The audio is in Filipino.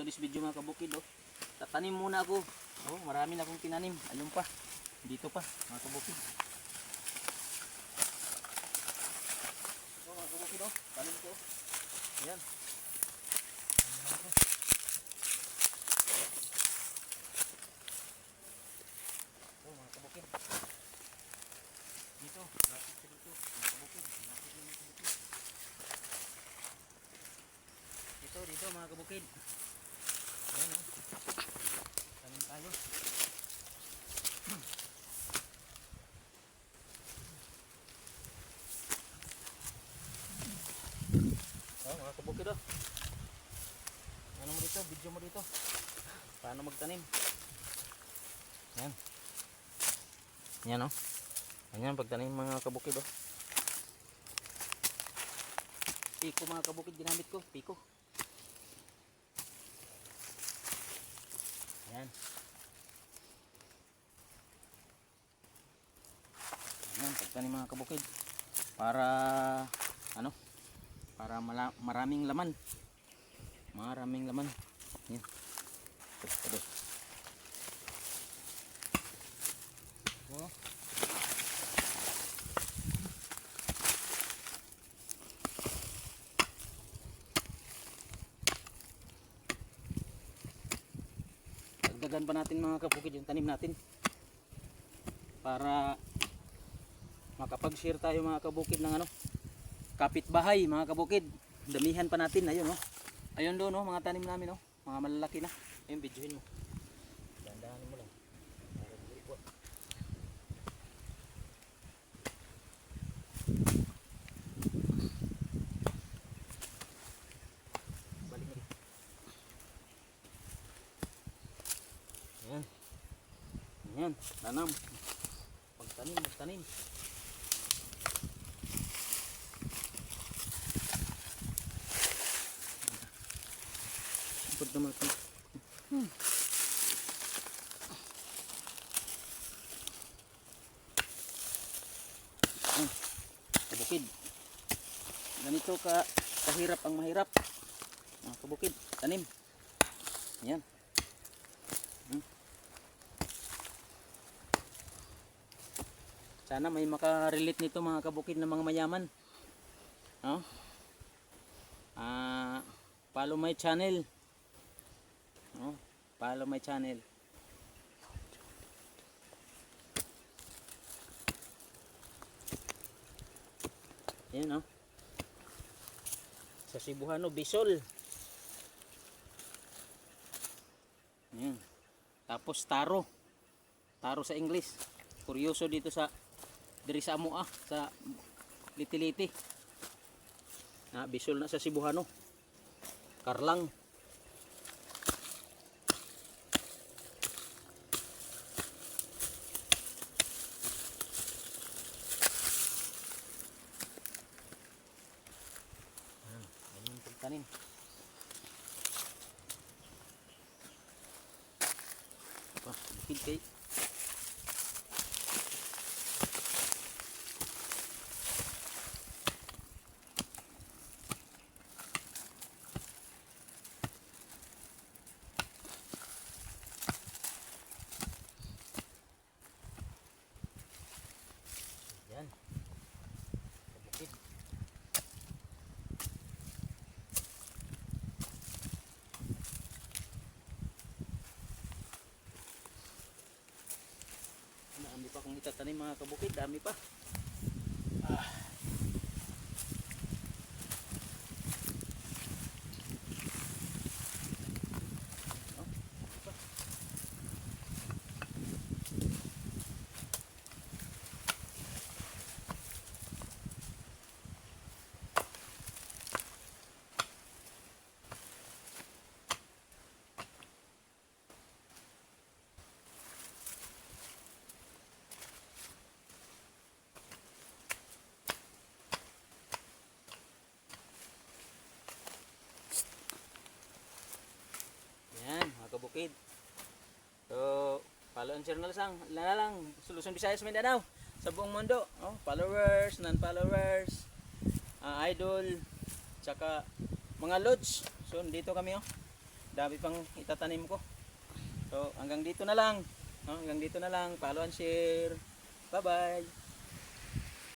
So this video mga kabukid oh. Tatanim muna ako. Oh, marami na akong tinanim. Ayun pa. Dito pa mga kabukid. Oh, mga kabukid oh. Tanim ko. Ayan. Kabukid. Dito, dito. Mga yung mga kabukid. Dito, dito mga kabukid. Ayan oh. Tanim tayo. Oh, mga kabukid oh. Ano mo dito? Video mo dito. Paano magtanim? Yan. Yan oh. Ganyan pagtanim mga kabukid oh. Piko mga kabukid ginamit ko. Piko. Ayan. Ayan, pagtanim mga kabukid. Para, ano, para mala, maraming laman. Maraming laman. Ayan. Ito, Dagdagan pa natin mga kabukid yung tanim natin. Para makapag-share tayo mga kabukid ng ano, kapitbahay mga kabukid. Damihan pa natin ayun no. Ayun doon no, mga tanim namin no, mga malalaki na. Ayun videohin mo. Dandahanin mo lang. Para di ikot. Balik mo dito. Ayan. Ayan, tanam. Pagtanim, magtanim. Put naman ito. Hmm. Kabukid. Ganito ka kahirap ang mahirap. Mga kabukid, tanim. Ayan. Sana may makarelate nito mga kabukid ng mga mayaman. No? Ah, follow my channel. No? Follow my channel. Yan no. Sa Cebuano, Bisol. Yan. Tapos taro. Taro sa English. Kuryoso dito sa diri sa amo ah sa litiliti. Na bisol na sa Cebuano. Karlang. Pagtanim Ah, bukid kay Yan. Kabukid. Dami pa kung itatanim mga kabukid, dami pa. Ah. Oh, dami pa. Yan, mga kabukid. So, follow and share na lang, Solusyon Visayas Mindanao sa buong mundo. Oh, followers, non-followers, ah, idol, tsaka mga lodge. So, dito kami oh. dami pang itatanim ko. So hanggang dito na lang. No, hanggang dito na lang. Follow and share. Bye-bye.